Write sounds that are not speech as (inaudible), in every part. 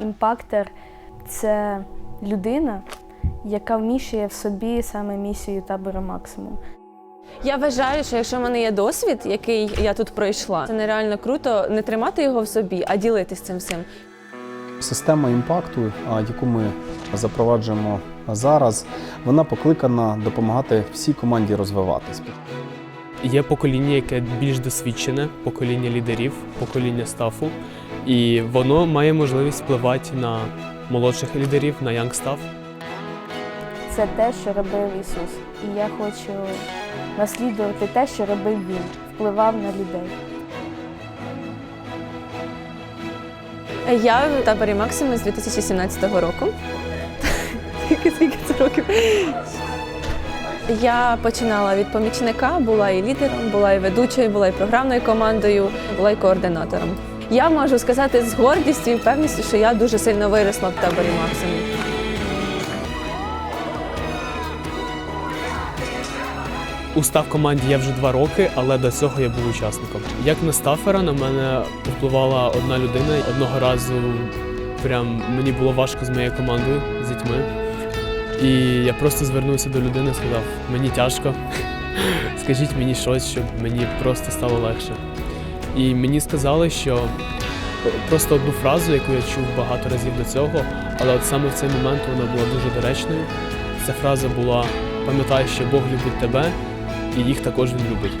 Імпактер це людина, яка вміщує в собі саме місію табору максимум. Я вважаю, що якщо в мене є досвід, який я тут пройшла, це нереально круто не тримати його в собі, а ділитися цим всім. Система імпакту, яку ми запроваджуємо зараз, вона покликана допомагати всій команді розвиватись. Є покоління, яке більш досвідчене, покоління лідерів, покоління стафу, і воно має можливість впливати на молодших лідерів, на young staff. Це те, що робив Ісус. І я хочу наслідувати те, що робив Він, впливав на людей. Я в таборі Максимум з 2017 року. (laughs) Скільки скільки це років? Я починала від помічника, була і лідером, була і ведучою, була і програмною командою, була і координатором. Я можу сказати з гордістю і впевненістю, що я дуже сильно виросла в таборі Максимум. У став команді я вже два роки, але до цього я був учасником. Як на стафера на мене впливала одна людина. Одного разу прям мені було важко з моєю командою, з дітьми. І я просто звернувся до людини і сказав: мені тяжко, (laughs) скажіть мені щось, щоб мені просто стало легше. І мені сказали, що просто одну фразу, яку я чув багато разів до цього, але от саме в цей момент вона була дуже доречною. Ця фраза була: пам'ятай, що Бог любить тебе, і їх також він любить.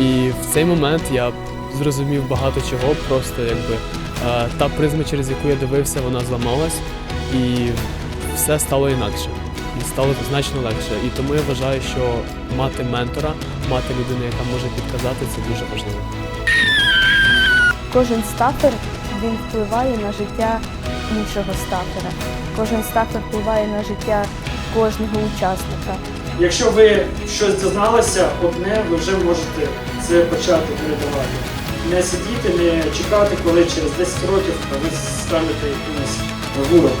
І в цей момент я зрозумів багато чого, просто якби е, та призма, через яку я дивився, вона зламалась, і все стало інакше. Стало значно легше. І тому я вважаю, що мати ментора, мати людину, яка може підказати, це дуже важливо. Кожен стафер він впливає на життя іншого стафера. Кожен стафер впливає на життя кожного учасника. Якщо ви щось дізналися, одне ви вже можете це почати передавати. Не сидіти, не чекати, коли через 10 років ви станете якимось гуром.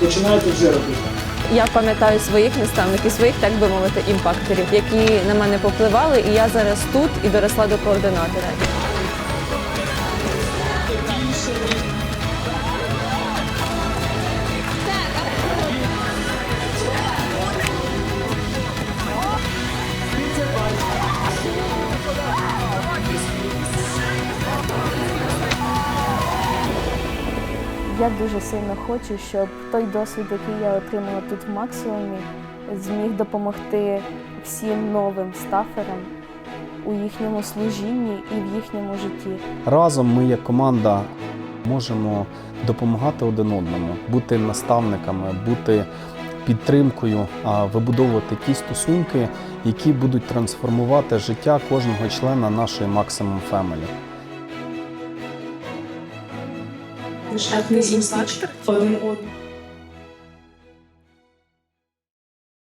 Починайте вже робити. Я пам'ятаю своїх наставників, своїх, так би мовити, імпакторів, які на мене попливали, і я зараз тут і доросла до координатора. Я дуже сильно хочу, щоб той досвід, який я отримала тут в максимумі, зміг допомогти всім новим стаферам у їхньому служінні і в їхньому житті. Разом ми, як команда, можемо допомагати один одному, бути наставниками, бути підтримкою, а вибудовувати ті стосунки, які будуть трансформувати життя кожного члена нашої Maximum Family. Лишати імпакт один одному.